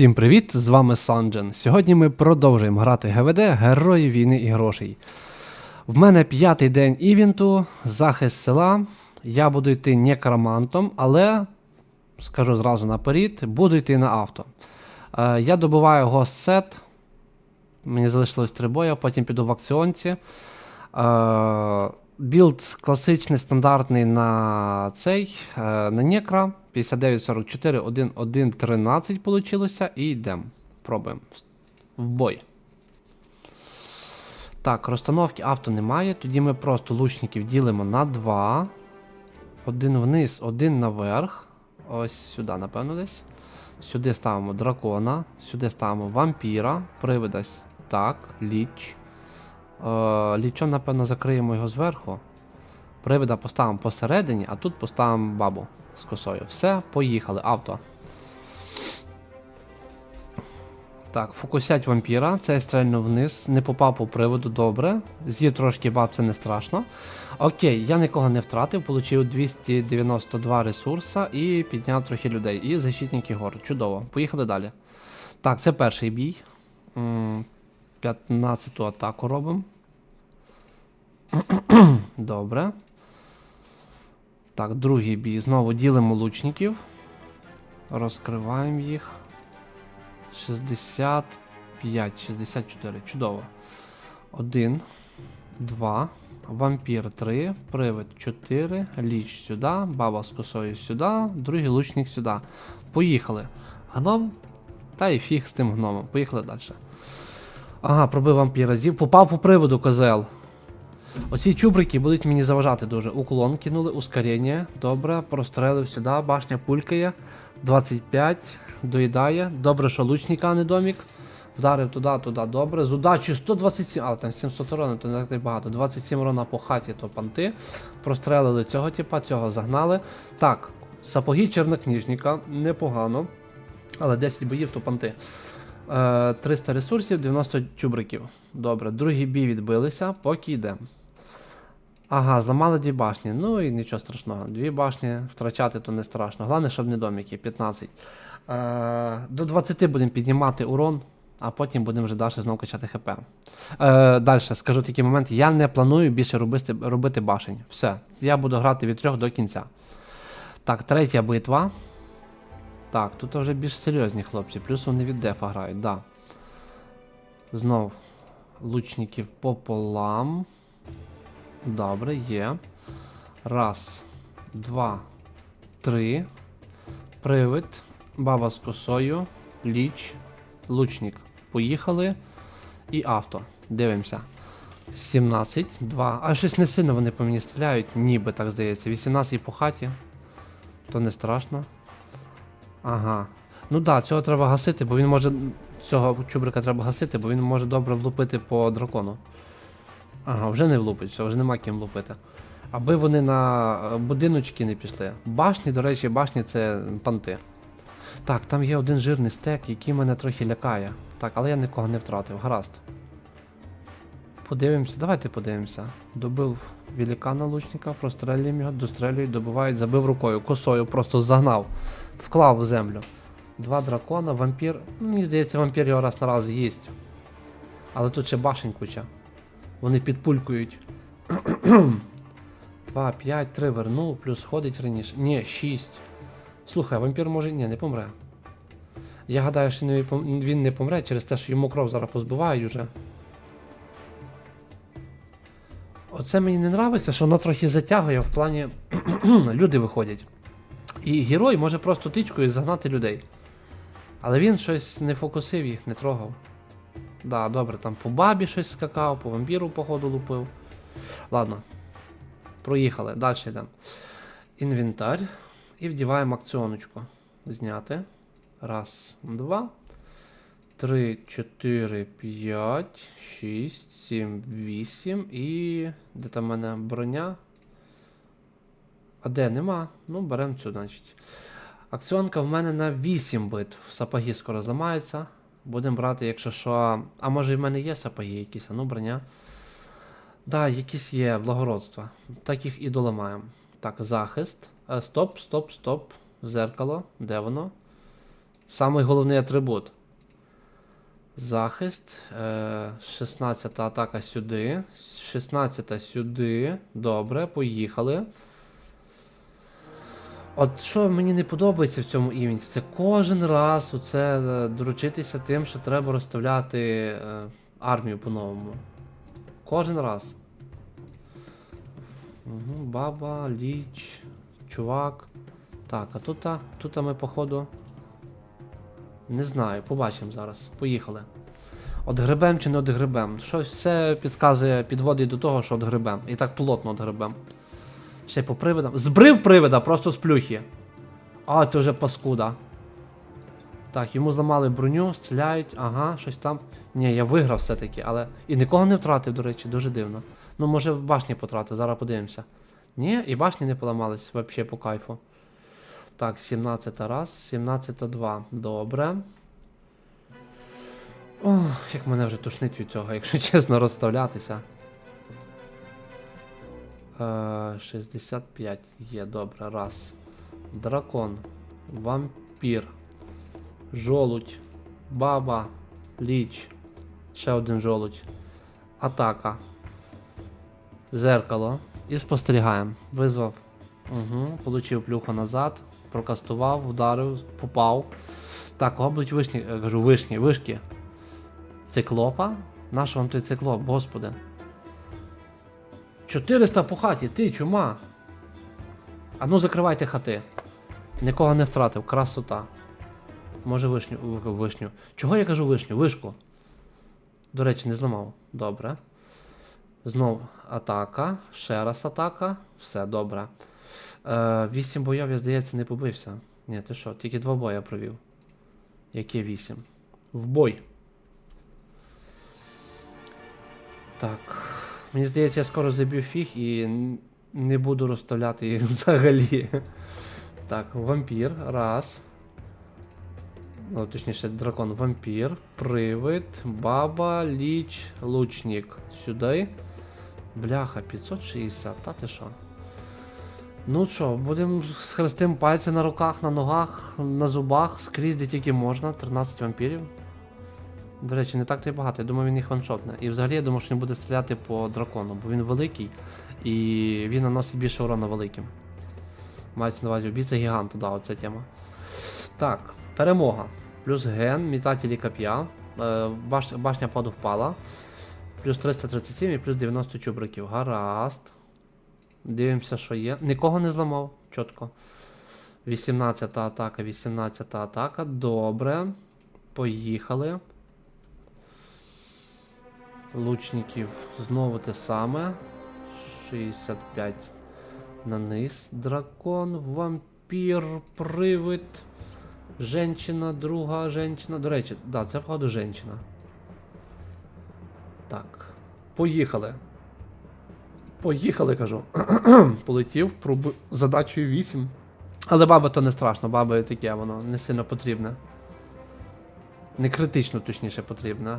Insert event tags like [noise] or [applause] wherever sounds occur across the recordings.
Всім привіт! З вами Санджен. Сьогодні ми продовжуємо грати ГВД Герої війни і грошей. В мене п'ятий день івенту, захист села. Я буду йти некромантом, але скажу зразу наперед, буду йти на авто. Е, я добуваю гост-сет. Мені залишилось три бої, потім піду в акціонці. Е, білд класичний, стандартний на цей, е, на Некра. 5944, 1, 1, 13 получилося. І йдемо. Пробуємо. В бой. Так, розстановки авто немає. Тоді ми просто лучників ділимо на 2. Один вниз, один наверх. Ось сюди, напевно, десь. Сюди ставимо дракона, сюди ставимо вампіра, привида так, ліч. Е, лічом, напевно, закриємо його зверху. Привида поставимо посередині, а тут поставимо бабу з косою. Все, поїхали, авто. Так, фокусять вампіра, цей стрельнув вниз, не попав по приводу, добре. З'їв трошки баб, це не страшно. Окей, я нікого не втратив, отримав 292 ресурса і підняв трохи людей. І защитники гор. Чудово. Поїхали далі. Так, це перший бій. 15-ту атаку робимо. [clears throat] Добре. Так, другий бій. Знову ділимо лучників. Розкриваємо їх. 65, 64. Чудово. 1, 2, вампір 3, привид 4, ліч сюди, баба з косою сюди, другий лучник сюди. Поїхали. Гном. Та й фіг з тим гномом. Поїхали далі. Ага, пробив вампіра. Попав по приводу козел. Оці чубрики будуть мені заважати дуже. Уклон кинули, ускорення. Добре, прострелив сюди, башня пулькає. 25, доїдає. Добре, що лучника, а не домік. Вдарив туди, туди, добре. З удачі 127, але там 700 урона, то не так багато. 27 урона по хаті, то панти. Прострелили цього типа, цього загнали. Так, сапоги чорнокніжника, непогано. Але 10 боїв, то панти. Е, 300 ресурсів, 90 чубриків. Добре, другий бій відбилися, поки йде. Ага, зламали дві башні. Ну і нічого страшного. Дві башні втрачати то не страшно. Головне, щоб не доміки. 15. Е, до 20 будемо піднімати урон, а потім будемо вже далі знову качати ХП. Е, далі скажу такий момент. Я не планую більше робити, робити башень. Все. Я буду грати від 3 до кінця. Так, третя битва. Так, тут вже більш серйозні хлопці, плюс вони від дефа грають, да. Знов лучників пополам. Добре, є. Раз, два, три. Привид. Баба з косою. Ліч. Лучник. Поїхали. І авто. Дивимося. 17, 2. А щось не сильно вони по мені стріляють, ніби так здається. 18 по хаті. То не страшно. Ага. Ну так, да, цього треба гасити, бо він може. Цього чубрика треба гасити, бо він може добре влупити по дракону. Ага, вже не влупить, все, вже нема ким влупити. Аби вони на е, будиночки не пішли. Башні, до речі, башні це панти. Так, там є один жирний стек, який мене трохи лякає. Так, але я нікого не втратив, гаразд. Подивимося, давайте подивимося. Добив великана лучника, прострелюємо його, дострелюють, добивають, забив рукою, косою, просто загнав, вклав в землю. Два дракона, вампір. Мені здається, вампір його раз на раз їсть. Але тут ще башень куча. Вони підпулькують. 2, 5, 3 вернув, плюс ходить раніше. Ні, 6. Слухай, вампір може. Ні, не помре. Я гадаю, що він не помре через те, що йому кров зараз позбивають уже. Оце мені не нравиться, що воно трохи затягує в плані. [clears throat] люди виходять. І герой може просто тичкою загнати людей. Але він щось не фокусив їх, не трогав. Да, добре, там по бабі щось скакав, по вампіру, походу, лупив. Ладно. Проїхали, далі йдемо. Інвентар. І вдіваємо акціоночку. Зняти. Раз, два. Три, чотири, п'ять, шість, сім, вісім. І. Де там в мене броня? А де нема? Ну, беремо цю, значить. Акціонка в мене на 8 битв. Сапоги скоро зламаються. Будемо брати, якщо що. А може в мене є сапоги якісь, а ну броня. Да, якісь є благородства. Так їх і доламаємо. Так, захист. Е, Стоп, стоп, стоп. Зеркало. Де воно? Самий головний атрибут. Захист. Е, 16 атака сюди. 16 сюди. Добре, поїхали. От що мені не подобається в цьому івенті, це кожен раз оце е, доручитися тим, що треба розставляти е, армію по-новому. Кожен раз. Угу, баба, ліч, чувак. Так, а тут, тут ми, походу. Не знаю, побачимо зараз. Поїхали. От грибем чи не от грибем? Щось все підказує, підводить до того, що от грибем. І так плотно от грибем. Ще по привидам. Збрив привида, просто з плюхи. А, це вже паскуда. Так, йому зламали броню, стріляють, ага, щось там. Ні, я виграв все-таки, але. І нікого не втратив, до речі, дуже дивно. Ну, може, башні потратив, зараз подивимося. Ні, і башні не поламались, взагалі по кайфу. Так, 17 раз, 17 2. Добре. Ох, як мене вже тушнить від цього, [laughs] якщо чесно, розставлятися. Е, 65 є, добре, раз. Дракон, вампір, жолудь, баба, ліч, ще один жолудь, атака, зеркало. І спостерігаємо. Визвав. Угу. Получив плюху назад, прокастував, вдарив, попав. Так, кого будуть вишні, е, кажу, вишні, вишки. Циклопа? Нащо вам той циклоп, господи? 400 по хаті, ти чума. А ну закривайте хати. Нікого не втратив, красота. Може вишню. вишню. Чого я кажу вишню? Вишку. До речі, не зламав. Добре. Знов атака. Ще раз атака. Все, добре. Е, вісім боїв, я здається, не побився. Ні, ти що, тільки два боя провів. Які вісім? В бой. Так. Мені здається, я скоро заб'ю фіг і не буду розставляти їх [laughs] взагалі. Так, вампір. Раз. Ну, точніше, дракон, вампір, привид, баба, ліч, лучник. Сюди. Бляха, 560, та ти що? Ну що, будемо з хрестим пальці на руках, на ногах, на зубах, скрізь, де тільки можна. 13 вампірів. До речі, не так то й багато. Я думаю, він їх ваншотне. І взагалі я думаю, що він буде стріляти по дракону, бо він великий і він наносить більше урона великим. Мається на увазі убійця гіганту, да, оця тема. Так, перемога. Плюс ген, метателі коп'я. Е, баш, башня поду впала. Плюс 337 і плюс 90 чубриків. Гаразд. Дивимося, що є. Нікого не зламав. Чітко. 18 атака, 18 атака. Добре. Поїхали. Лучників знову те саме. 65 на низ. Дракон, вампір, привид. Женщина, друга женщина. До речі, да, це походу женщина. Так. Поїхали. Поїхали, кажу. [clears throat] Полетів, пробив задачею 8. Але баба то не страшно, баба таке, воно не сильно потрібне. Не критично, точніше, потрібне.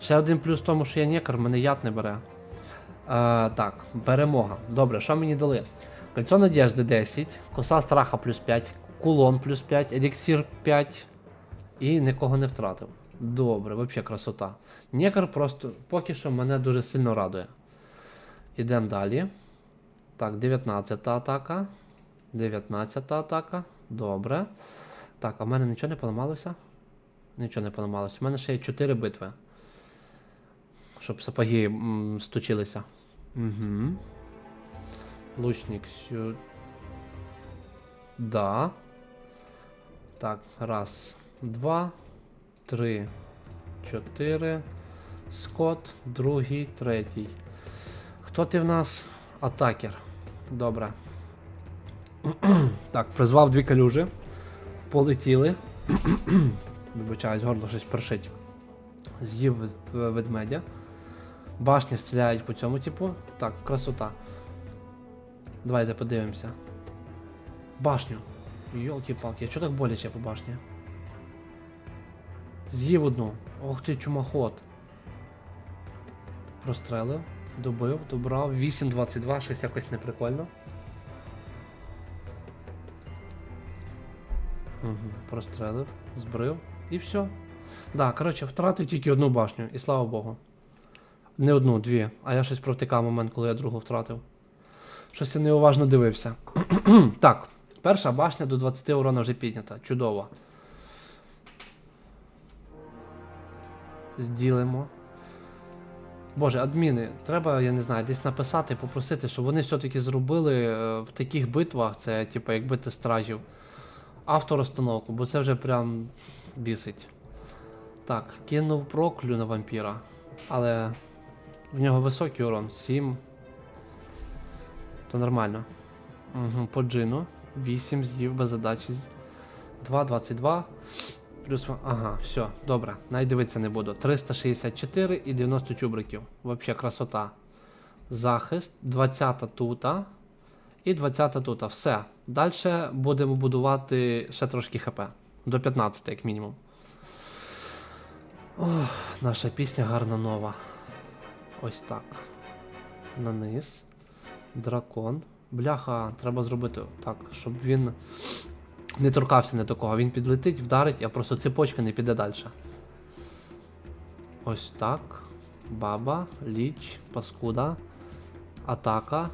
Ще один плюс в тому, що я некар, мене яд не бере. Е, так, перемога. Добре, що мені дали? Кольцо надежди 10, коса страха плюс 5, кулон плюс 5, еліксір 5 і нікого не втратив. Добре, взагалі красота. Некар просто поки що мене дуже сильно радує. Ідемо далі. Так, 19 атака. 19 атака. Добре. Так, а в мене нічого не поламалося? Нічого не поламалося. У мене ще є 4 битви. Щоб сапоги м, стучилися. Угу. Лучник сюди. Да. Так, раз, два, три, чотири. Скот, другий, третій. Хто ти в нас? Атакер. Добре. так, призвав дві калюжі. Полетіли. Вибачаюсь, горло щось першить. З'їв е, ведмедя. Башні стріляють по цьому типу. Так, красота. Давайте подивимося. Башню. Йолки-палки, а чого так боляче по башні? З'їв одну. Ох ти, чумоход. Прострелив, добив, добрав. 8.22, щось якось неприкольно. Угу. Прострелив, збрив і все. Да, коротше, втратив тільки одну башню, і слава Богу. Не одну, дві. А я щось провтикав момент, коли я другу втратив. Щось я неуважно дивився. [clears throat] так, перша башня до 20 урона вже піднята. Чудово. Зділимо. Боже, адміни, треба, я не знаю, десь написати, попросити, щоб вони все-таки зробили е, в таких битвах, це типу як бити стражів, авторозстановку, бо це вже прям бісить. Так, кинув проклю на вампіра, але в нього високий урон, 7. То нормально. Угу, по джину. 8 з'їв без задачі. 2, 22. Плюс. Ага, все, добре. Навіть дивитися не буду. 364 і 90 чубриків. Вообще красота. Захист, 20 тута. І 20 тута. Все. Далі будемо будувати ще трошки хп. До 15, як мінімум. Ох, наша пісня гарна нова. Ось так. На низ. Дракон. Бляха, треба зробити так, щоб він не торкався не до кого. Він підлетить, вдарить, а просто цепочка не піде далі. Ось так. Баба, ліч, паскуда. Атака.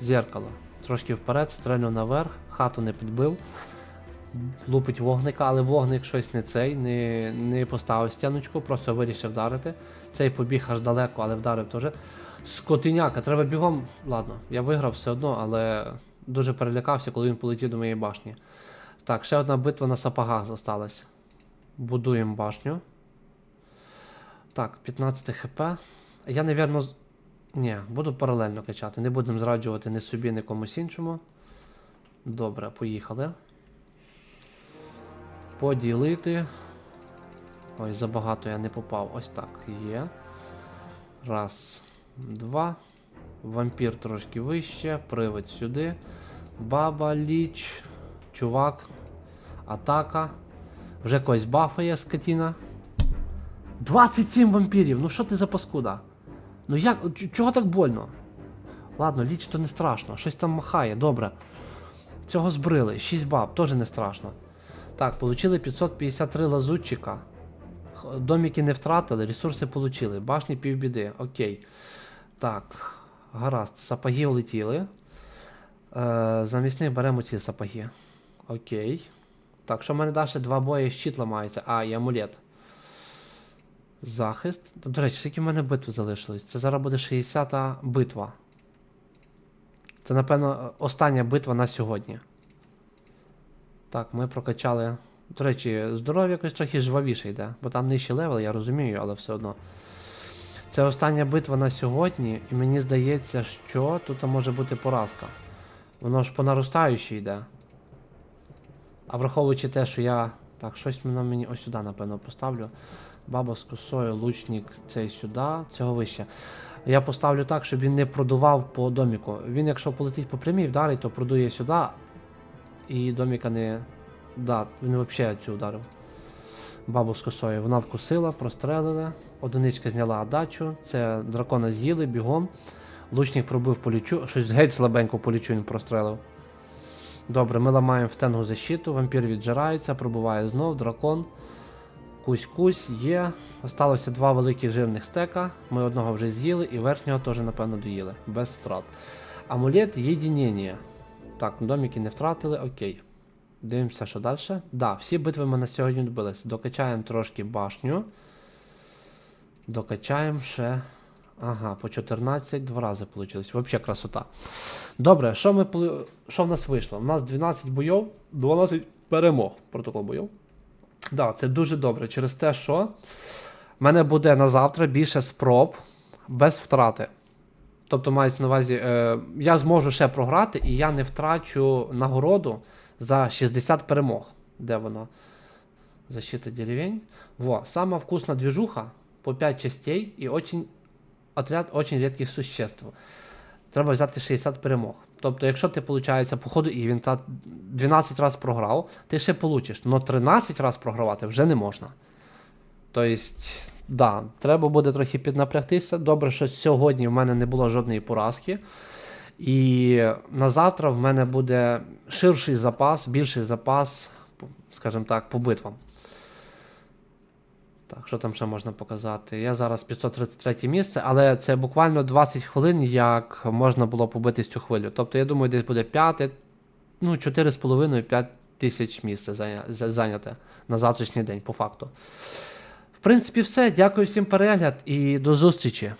Зеркало. Трошки вперед, стрельну наверх, хату не підбив. Лупить вогника, але вогник щось не цей, не, не поставив стіночку, просто вирішив вдарити. Цей побіг аж далеко, але вдарив теж. Скотиняка, треба бігом. Ладно, я виграв все одно, але дуже перелякався, коли він полетів до моєї башні. Так, ще одна битва на сапогах залишилась. Будуємо башню. Так, 15 хп. Я, напевно. Ні, буду паралельно качати. Не будемо зраджувати ні собі, ні комусь іншому. Добре, поїхали. Поділити. Ой, забагато я не попав. Ось так. Є. Раз, два. Вампір трошки вище. Привид сюди. Баба, ліч. Чувак. Атака. Вже когось бафає скотіна. 27 вампірів! Ну що ти за паскуда? Ну як. Чого так больно? Ладно, ліч то не страшно. Щось там махає, добре. Цього збрили. 6 баб, теж не страшно. Так, получили 553 лазутчика. Доміки не втратили, ресурси получили. Башні півбіди. Окей. Так, гаразд. Сапоги улетіли. Е, замість них беремо ці сапоги. Окей. Так, що в мене далі два бої щит ламається. А, і амулет. Захист. До речі, скільки в мене битв залишилось? Це зараз буде 60-та битва. Це, напевно, остання битва на сьогодні. Так, ми прокачали. До речі, здоров'я якось трохи жвавіше йде, бо там нижчий левел, я розумію, але все одно. Це остання битва на сьогодні, і мені здається, що тут може бути поразка. Воно ж по наростаючій йде. А враховуючи те, що я. Так, щось воно мені ось сюди, напевно, поставлю. Баба з косою, лучник цей сюди, цього вище. Я поставлю так, щоб він не продував по доміку. Він, якщо полетить по прямій, вдарить, то продує сюди. І доміка не. Да, він взагалі цю ударив. Бабу з косою. Вона вкусила, прострелили. Одиничка зняла отдачу. Це дракона з'їли бігом. Лучник пробив полічу. Щось геть слабенько полічу він прострелив. Добре, ми ламаємо в тенгу защиту, вампір віджирається, пробуває знов, дракон. Кусь-кусь є. Осталося два великих жирних стека. Ми одного вже з'їли і верхнього теж, напевно, доїли. Без втрат. Амулет єдинення. Так, доміки не втратили, окей. Дивимося, що далі. Да, всі битви ми на сьогодні добилися. Докачаємо трошки башню. Докачаємо ще. Ага, по 14 два рази вийшло. Взагалі красота. Добре, що ми що в нас вийшло? У нас 12 бойов, 12 перемог. Протокол бойов. Да, це дуже добре. Через те, що в мене буде на завтра більше спроб без втрати. Тобто, мається на увазі, е, я зможу ще програти, і я не втрачу нагороду за 60 перемог. Де воно? Защита деревень. Во, сама вкусна движуха по 5 частей і очень, отряд очень редких существ. Треба взяти 60 перемог. Тобто, якщо ти, виходить, по ходу він 12 разів програв, ти ще получиш. але 13 разів програвати вже не можна. Тобто, да, треба буде трохи піднапрягтися. Добре, що сьогодні в мене не було жодної поразки. І на завтра в мене буде ширший запас, більший запас скажімо так, по битвам. Так, що там ще можна показати? Я зараз 533 місце, але це буквально 20 хвилин, як можна було побити цю хвилю. Тобто, я думаю, десь буде 5, ну, 4,5-5 тисяч місце зайняте на завтрашній день, по факту. Принципі, все. Дякую всім перегляд і до зустрічі.